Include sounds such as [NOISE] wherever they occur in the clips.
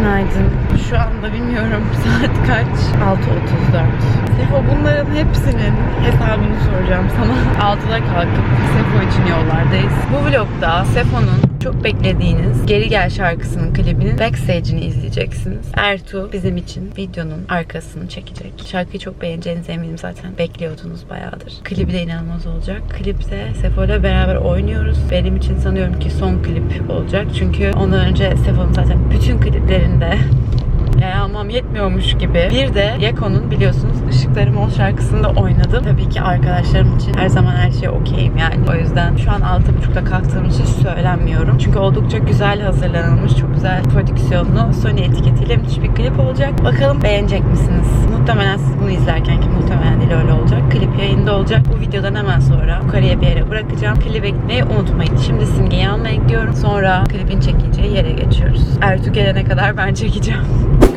Günaydın. Şu anda bilmiyorum [LAUGHS] saat kaç? 6.34. Sefo bunların hepsinin hesabını soracağım sana. 6'da kalkıp Sefo için yollardayız. Bu vlogda Sefo'nun çok beklediğiniz Geri Gel şarkısının klibinin backstage'ini izleyeceksiniz. Ertuğ bizim için videonun arkasını çekecek. Şarkıyı çok beğeneceğinize eminim zaten. Bekliyordunuz bayağıdır. Klibi de inanılmaz olacak. Klipte Sefo ile beraber oynuyoruz. Benim için sanıyorum ki son klip olacak. Çünkü ondan önce Sefo'nun zaten bütün kliplerinde almam yetmiyormuş gibi. Bir de Yako'nun biliyorsunuz Işıkları Mol şarkısında oynadım. Tabii ki arkadaşlarım için her zaman her şeye okeyim yani. O yüzden şu an 6.30'da kalktığım için söylenmiyorum. Çünkü oldukça güzel hazırlanılmış, çok güzel prodüksiyonlu Sony etiketiyle müthiş bir klip olacak. Bakalım beğenecek misiniz? Muhtemelen siz bunu izlerken ki muhtemelen değil öyle olacak. Klip yayında olacak. Bu videodan hemen sonra yukarıya bir yere bırakacağım. Klibe gitmeyi unutmayın. Şimdi Simge'yi almaya gidiyorum. Sonra klibin çekileceği yere geçiyoruz. Ertuğ gelene kadar ben çekeceğim. [LAUGHS]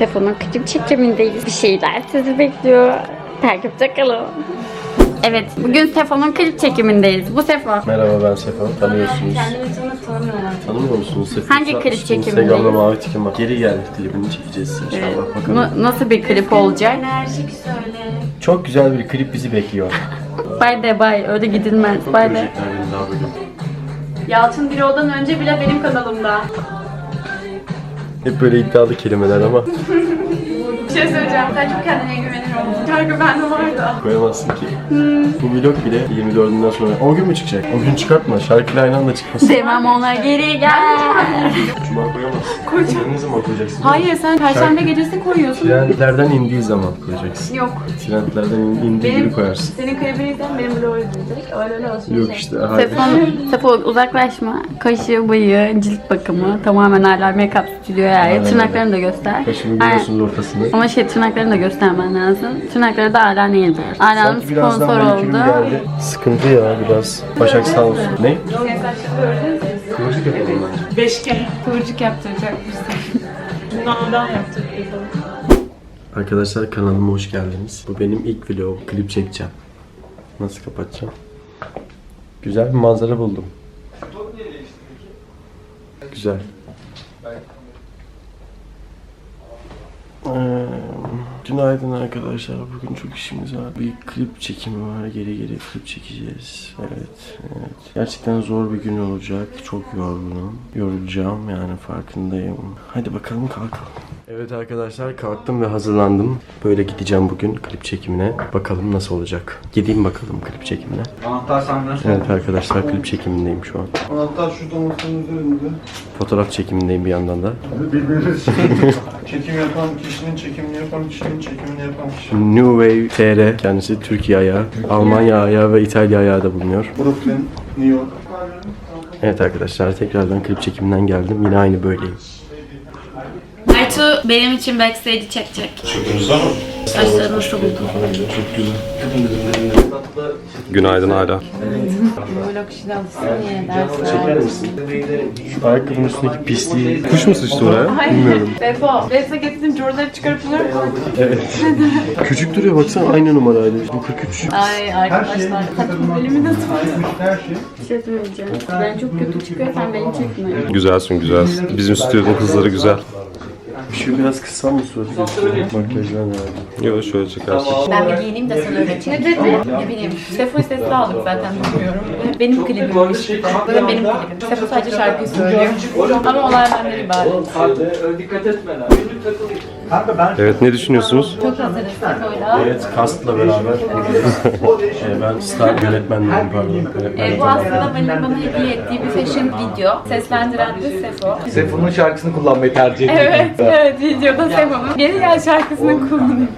Telefonun klip çekimindeyiz. Bir şeyler sizi bekliyor. Takipte kalın. Evet, bugün Sefo'nun klip çekimindeyiz. Bu Sefo. Merhaba ben Sefa. Tanıyorsunuz. Kendimi tanı tanımıyorlar. Tanımıyor musunuz Sefa? Hangi klip çekimindeyiz? Instagram'da mavi tikim var. Geri gel klibini çekeceğiz inşallah. Bakalım. Na- nasıl bir klip olacak? Çok güzel bir klip bizi bekliyor. Bay de bay, öyle gidilmez. Çok Bay de. Yalçın Biro'dan önce bile benim kanalımda. Hep böyle iddialı kelimeler ama [LAUGHS] şey söyleyeceğim, sen çok kendine güveniyorum. Şarkı bende var da. koyamazsın ki. Bu vlog bile 24'ünden sonra. O gün mü çıkacak? O gün çıkartma. Şarkıyla aynı anda çıkmasın. Demem ona geri gel. Cuma koyamazsın. Koyacağım. Ne zaman koyacaksın? Hayır sen perşembe gecesi koyuyorsun. Trendlerden indiği zaman koyacaksın. Yok. Trendlerden in- indiği gibi koyarsın. Senin klibini izleyen benim vlogu izleyecek. Öyle öyle olsun. Yok işte. Hayır. Sefo, Sefo uzaklaşma. Kaşı, bıyığı, cilt bakımı tamamen hala make-up stüdyoya ait. Aynen Tırnaklarını da göster. Kaşımı Aynen. biliyorsunuz ortasını. Ama şey tırnaklarını da göstermen lazım. Tırnakları da Ala Nail Bar. Ala'nın Sanki sponsor manikürüm oldu. geldi. Sıkıntı ya biraz. Başak sağ olsun. Ne? Kıvırcık yapalım bence. Beş kere. Kıvırcık yaptıracak mısın? Bunlardan yaptık yapalım. Arkadaşlar kanalıma hoş geldiniz. Bu benim ilk vlogum. Klip çekeceğim. Nasıl kapatacağım? Güzel bir manzara buldum. Güzel. Ee, günaydın arkadaşlar. Bugün çok işimiz var. Bir klip çekimi var. Geri geri klip çekeceğiz. Evet, evet. Gerçekten zor bir gün olacak. Çok yorgunum. Yorulacağım yani farkındayım. Hadi bakalım kalkalım. Evet arkadaşlar kalktım ve hazırlandım. Böyle gideceğim bugün klip çekimine. Bakalım nasıl olacak. Gideyim bakalım klip çekimine. Anahtar sende. Evet arkadaşlar klip çekimindeyim şu an. Anahtar şu domatın üzerinde. Fotoğraf çekimindeyim bir yandan da. Birbirimiz. [LAUGHS] Çekim yapan kişinin çekimini yapan kişinin çekimini yapan kişi. New Wave TR kendisi Türkiye ayağı, Almanya ayağı ve İtalya ayağı da bulunuyor. Brooklyn, New York. Evet arkadaşlar tekrardan klip çekiminden geldim. Yine aynı böyleyim. Ertuğ benim için backstage'i çekecek. Saçları nasıl buldun? Çok güzel. Bu Günaydın hala. vlog işine alışsın misin? Şu ayakkabının üstündeki pisliği. Kuş mu sıçtı oraya? Bilmiyorum. Sefo, Ves'e getirdim jorları çıkarıp bunları koydum. Evet. Küçük duruyor baksana aynı numaraydı. Bu 43. Ay arkadaşlar, saçma elimi nasıl Her şey. Bir şey söyleyeceğim. Ben çok kötü çıkıyor sen beni çekme. Güzelsin güzelsin. Bizim stüdyonun kızları güzel. Şu biraz kısa mı suratı gösteriyor? Makyajdan yani. Yok şöyle çekersin. Ben bir giyineyim de öyle çek. Ne dedi? Ne bileyim. Sefo sesli aldık zaten bilmiyorum. Benim klibimmiş. Bu da benim klibim. Sefo sadece şarkıyı söylüyor. Ama olay benden ibaret. Evet ne düşünüyorsunuz? Çok hazırız Sefo'yla. Evet, Kast'la beraber ee, ben star yönetmenliğim pardon. Yönetmenlik E, bu aslında benim bana hediye ettiği bir fashion video. Seslendiren de Sefo. Seyfun'un şarkısını kullanmayı tercih ettim. Evet, evet videoda Sefo'nun geri gel şarkısını kullanıyor.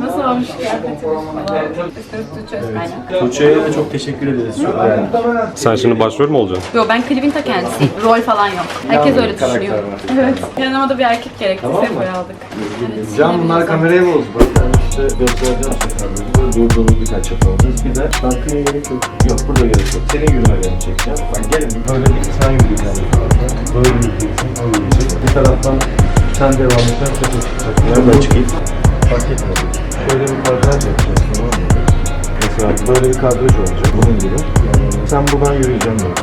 Nasıl olmuş kıyafetimiz falan. Üstüne üstü çöz kaynak. Tuğçe'ye de çok teşekkür ederiz. Çok beğendim. Sen şimdi başrol mü olacaksın? Yo ben klibin ta kendisiyim. Rol falan yok. Herkes öyle düşünüyor. Evet. Yanıma da bir erkek gerekti. Sefo'yu aldık. Evet. Can bunlar kamerayı bozdu. Bak ben işte göstereceğim seferleri. Böyle durdurulu birkaç yapalım. Bir de Şarkıya gerek yok. yok burada gerek yok. Senin yürümelerini çekeceğim. Bak gelin böyle bir sen yürüyeceksin. Böyle yürüyeceksin. O yürüyecek. Bir taraftan sen devam edeceksin. Sen çıkacak. Nereden çıkayım? Fark etmedi. Şöyle bir kadraj yapacağız tamam mı? Mesela böyle bir kadraj olacak bunun gibi. Sen buradan yürüyeceksin böyle.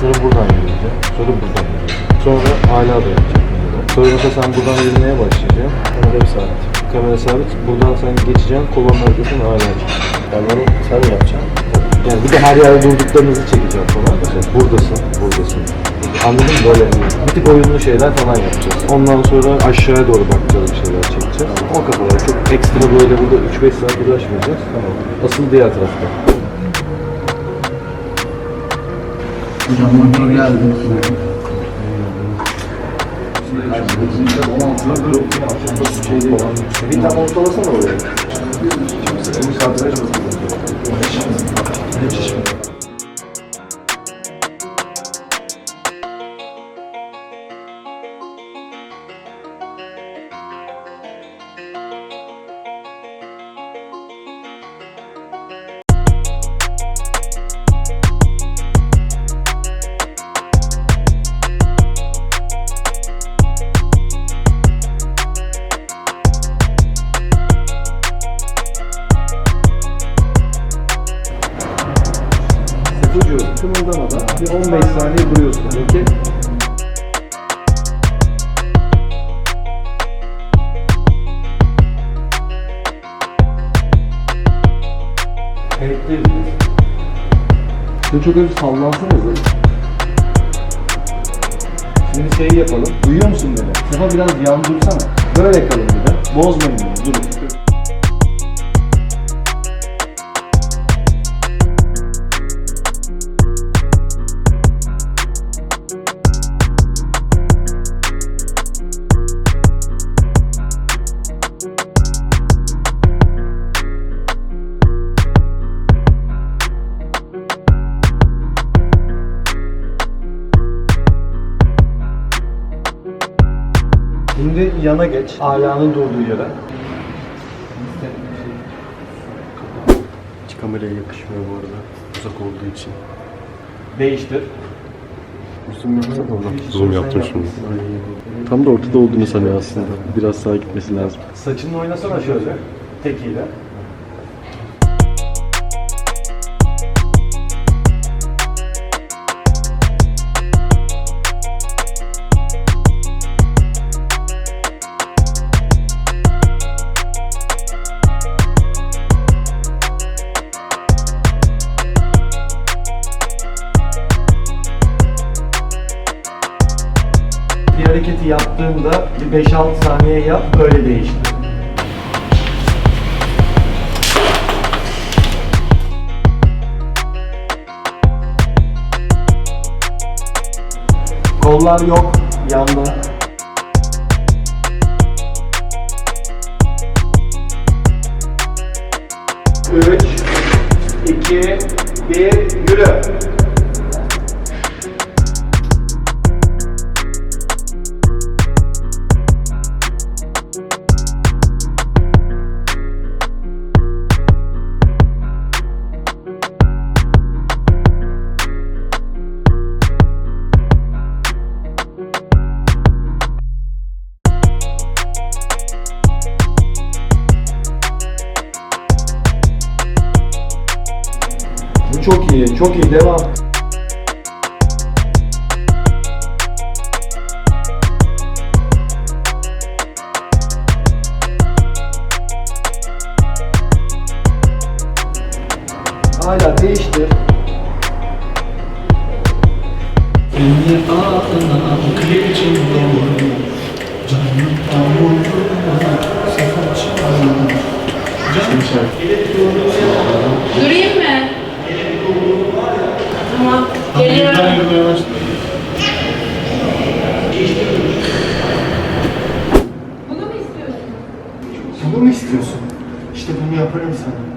Sonra buradan yürüyeceksin. Sonra buradan yürüyeceksin. Sonra hala da yapacak. Mesela sen buradan yürümeye başlayacaksın. Kamera sabit. Kamera sabit. Buradan sen geçeceksin. Kolonun arkasına hala. Yani onu sen yapacaksın? Yani bir de her yerde durduklarınızı çekeceğim falan. Mesela buradasın, buradasın. Anladın mı? Böyle bir tık oyunlu şeyler falan yapacağız. Ondan sonra aşağıya doğru bakacağız şeyler çekeceğiz. O kadar. Çok ekstra böyle burada 3-5 saat uğraşmayacağız. Tamam. Asıl diğer tarafta. Bir tane ortalasana oraya. Tutuyorsun kımıldamadan bir 15 saniye duruyorsun. Peki. Biz. Şimdi çok hafif sallansanız Şimdi şey yapalım. Duyuyor musun beni? Sefa biraz yan dursana. Böyle kalın bir de. Bozmayın beni. Durun. Yana geç. Alanın durduğu yere. Hiç kameraya yakışmıyor bu arada. Uzak olduğu için. Değiştir. Zoom yapsana ona. Zoom yaptım şimdi. Tam da ortada olduğunu sanıyor aslında. Biraz sağa gitmesi lazım. Saçını oynasana şöyle. Tekiyle. 5-6 saniye yap, öyle değiştir. Kollar yok yanda. Üç, iki, bir, yürü. Çok iyi, çok iyi. Devam. Hala değiştir. Durayım mı? Tamam. Geliyorum. Bunu mu istiyorsun? İşte bunu yaparım sana.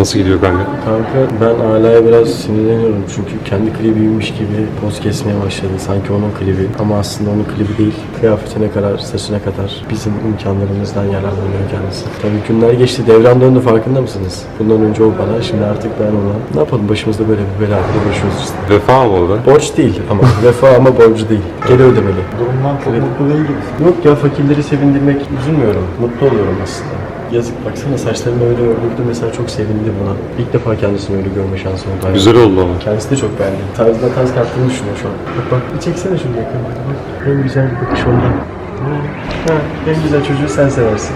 Nasıl gidiyor kanka? Kanka ben Ala'ya biraz sinirleniyorum çünkü kendi klibiymiş gibi poz kesmeye başladı. Sanki onun klibi ama aslında onun klibi değil. Kıyafetine kadar, saçına kadar bizim imkanlarımızdan yararlanıyor kendisi. Tabii günler geçti, devran döndü farkında mısınız? Bundan önce o bana, şimdi artık ben ona. Ne yapalım başımızda böyle bir belayla uğraşıyoruz işte. Vefa mı oldu? Borç değil ama [LAUGHS] vefa ama borcu değil. Geri ödemeli. Durumdan çok mutlu değil gibisin. Yok ya fakirleri sevindirmek üzülmüyorum. Mutlu oluyorum aslında. Yazık baksana saçlarını öyle ördürdü mesela çok sevindi buna. İlk defa kendisini öyle görme şansı oldu. Güzel oldu ama. Kendisi de çok beğendi. Tarzına tarz kattığını düşünüyor şu an. Bak bak bir çeksene şunu yakın. Bak. En güzel bakış onda. Ha, ha, en güzel çocuğu sen seversin.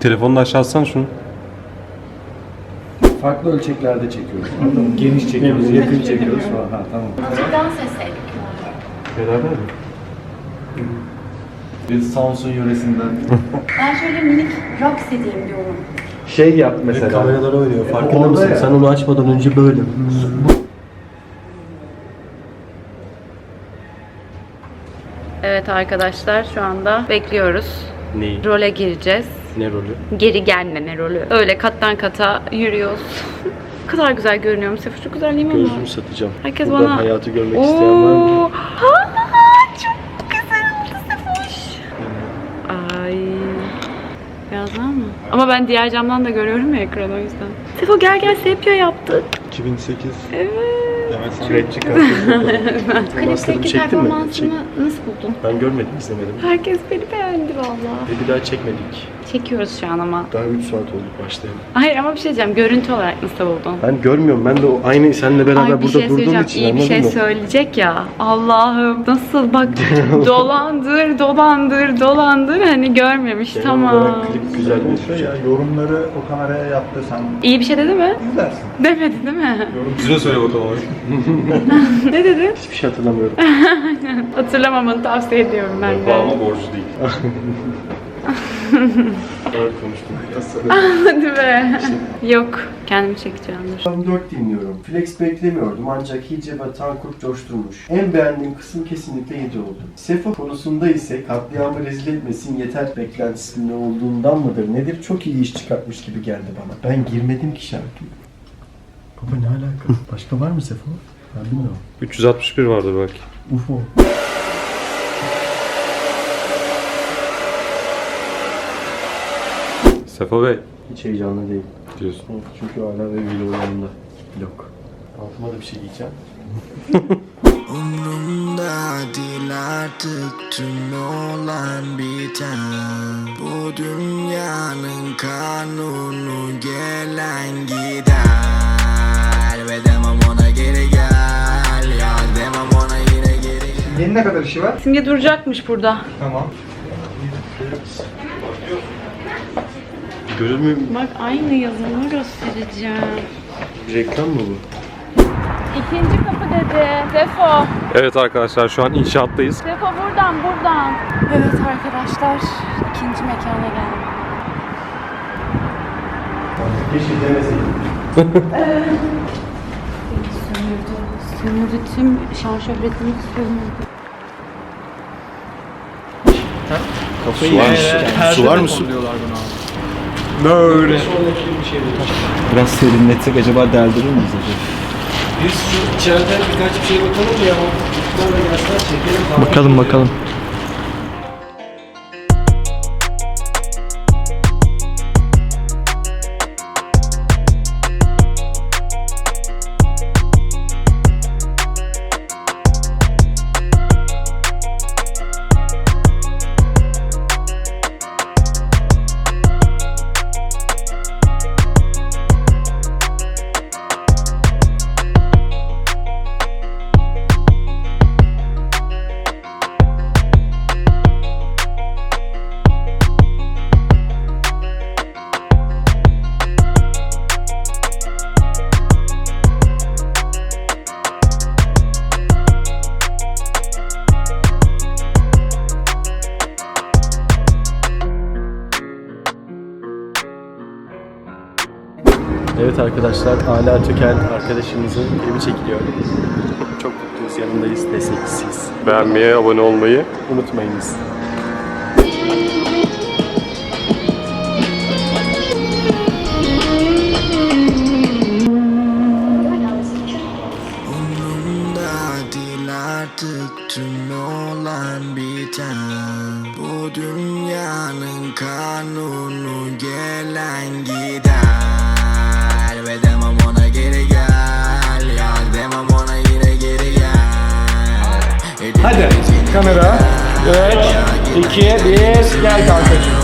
Telefonunu aşağı atsan şunu. Farklı ölçeklerde çekiyoruz. Anladın mı? Geniş çekiyoruz, yakın çekiyoruz falan. Ha tamam. Dans etseydik. Beraber mi? Biz Samsun yöresinden. Ben şöyle minik rock edeyim diyorum. Şey yap mesela. Kameralar oynuyor. Farkında Orada mısın? ya. Sen onu açmadan önce böyle. Evet arkadaşlar şu anda bekliyoruz. Neyi? Role gireceğiz. Ne rolü? Geri gelmeme rolü. Öyle kattan kata yürüyoruz. ne [LAUGHS] kadar güzel görünüyorum. Sefer çok güzel değil mi ama? Gözümü satacağım. Herkes Buradan bana- hayatı görmek isteyen var mı? Oo. Ha, çok güzel oldu Sefoş. Ay. Biraz daha mı? Ama ben diğer camdan da görüyorum ya ekranı o yüzden. Sefo gel gel sepya yaptık. 2008. Evet. [LAUGHS] Çektin mi? Çek. performansını nasıl buldun? Ben görmedim, izlemedim. Herkes beni beğendi valla. Ve bir daha çekmedik. Çekiyoruz şu an ama. Daha 3 saat oldu başlayalım. Hayır ama bir şey diyeceğim. Görüntü olarak nasıl buldun? Ben görmüyorum. Ben de o aynı seninle beraber Ay bir burada şey durduğum söyleyeceğim. için İyi bir şey mı? söyleyecek ya. Allah'ım nasıl bak [LAUGHS] dolandır dolandır dolandır hani görmemiş Genel tamam. klip güzel bir şey. Ya yorumları o kameraya yaptırsan İyi bir şey dedi mi? izlersin. Demedi değil mi? Yüzüne söyle bakalım abi. [LAUGHS] ne dedi? Hiçbir şey hatırlamıyorum. [LAUGHS] Hatırlamamanı tavsiye ediyorum ben de. Bağlama borcu değil. Ağır konuştum. Hadi be. Yok. Kendimi çekeceğim dur. Ben 4 dinliyorum. Flex beklemiyordum ancak Hice ve Tankurt coşturmuş. En beğendiğim kısım kesinlikle 7 oldu. Sefo konusunda ise katliamı rezil etmesin yeter beklentisinde olduğundan mıdır nedir çok iyi iş çıkartmış gibi geldi bana. Ben girmedim ki şarkıya. Baba ne alaka? Başka var mı Sefo? Ben bilmiyorum. 361 vardır belki. UFO. Sefa Bey Hiç heyecanlı değil. diyorsun. Çünkü hala ve vlog yanında. Vlog. Altıma da bir şey giyeceğim. Umrumda değil artık tüm olan biten Bu dünyanın kanunu gelen gider Ve demem ona geri gel Ya demem ona yine geri gel Yeni ne kadar işi var? Simge duracakmış burada. Tamam. Görür müyüm? Bak aynı yazımı göstereceğim. Reklam mı bu? İkinci kapı dedi. Defo. Evet arkadaşlar şu an inşaattayız. Defo buradan buradan. Evet arkadaşlar. ikinci mekana geldik. Keşke demeseydim. Sömürdü. Sömürdü tüm şan şöhretimi sömürdü. Su var mı? Su var mı su? Böyle. Biraz serinletsek acaba deldirir miyiz acaba? Biz şu içeriden birkaç bir şey bakalım ya? Bakalım bakalım. Evet arkadaşlar, Ala Tükel arkadaşımızın evi çekiliyor. Çok mutluyuz, yanındayız, desteklisiyiz. Beğenmeyi, abone olmayı. Unutmayınız. Hadi kamera 3, 2, 1 gel kankacığım.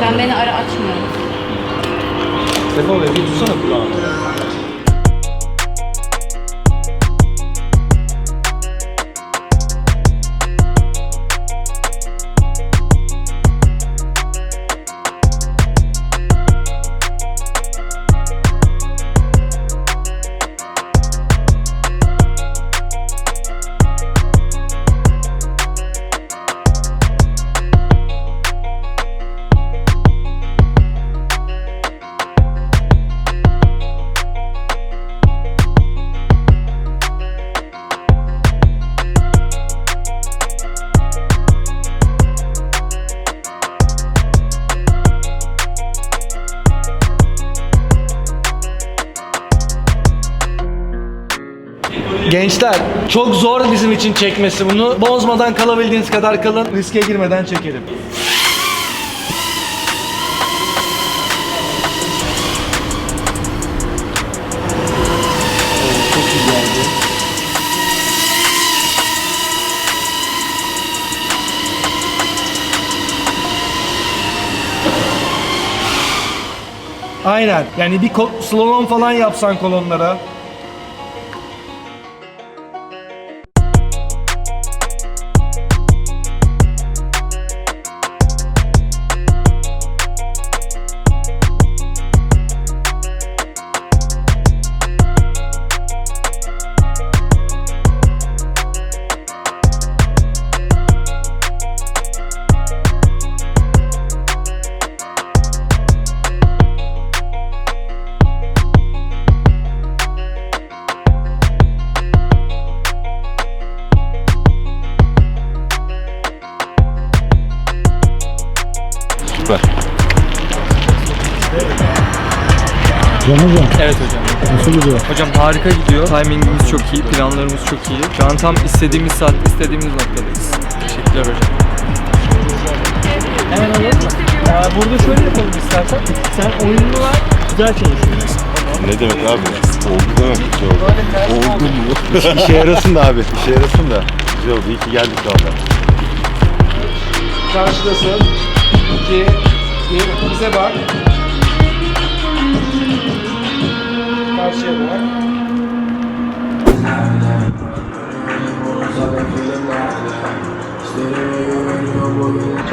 Sen beni ara açmıyorsun. Sefa Bey bir tutsana kulağını. Gençler çok zor bizim için çekmesi bunu. Bozmadan kalabildiğiniz kadar kalın. Riske girmeden çekelim. Aynen. Yani bir ko- slalom falan yapsan kolonlara. Evet hocam. Nasıl gidiyor? Hocam harika gidiyor. Timingimiz çok iyi, planlarımız çok iyi. Şu an tam istediğimiz saat, istediğimiz noktadayız. Teşekkürler hocam. Hemen alalım mı? Burada şöyle yapalım istersen. Sen oyununu ver, güzel çalışıyorsun. Ne demek abi? Oldu değil mi? Güzel oldu. Oldu mu? İşe yarasın da abi. İşe yarasın da. Güzel oldu. İyi ki geldik valla. Karşıdasın. 2, 1, bize bak. Karşıya bak.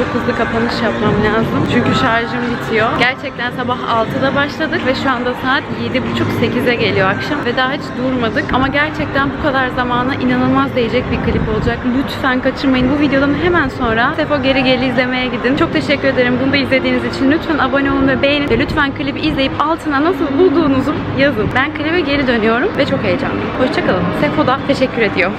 Çok hızlı kapanış yapmam lazım. Çünkü şarjım bitiyor. Gerçekten sabah 6'da başladık ve şu anda saat 7.30-8'e geliyor akşam ve daha hiç durmadık. Ama gerçekten bu kadar zamana inanılmaz değecek bir klip olacak. Lütfen kaçırmayın. Bu videodan hemen sonra Sefo Geri Geli izlemeye gidin. Çok teşekkür ederim bunu da izlediğiniz için. Lütfen abone olun ve beğenin. Ve lütfen klibi izleyip altına nasıl bulduğunuzu yazın. Ben klibe geri dönüyorum ve çok heyecanlıyım. Hoşçakalın. Sefo da teşekkür ediyor.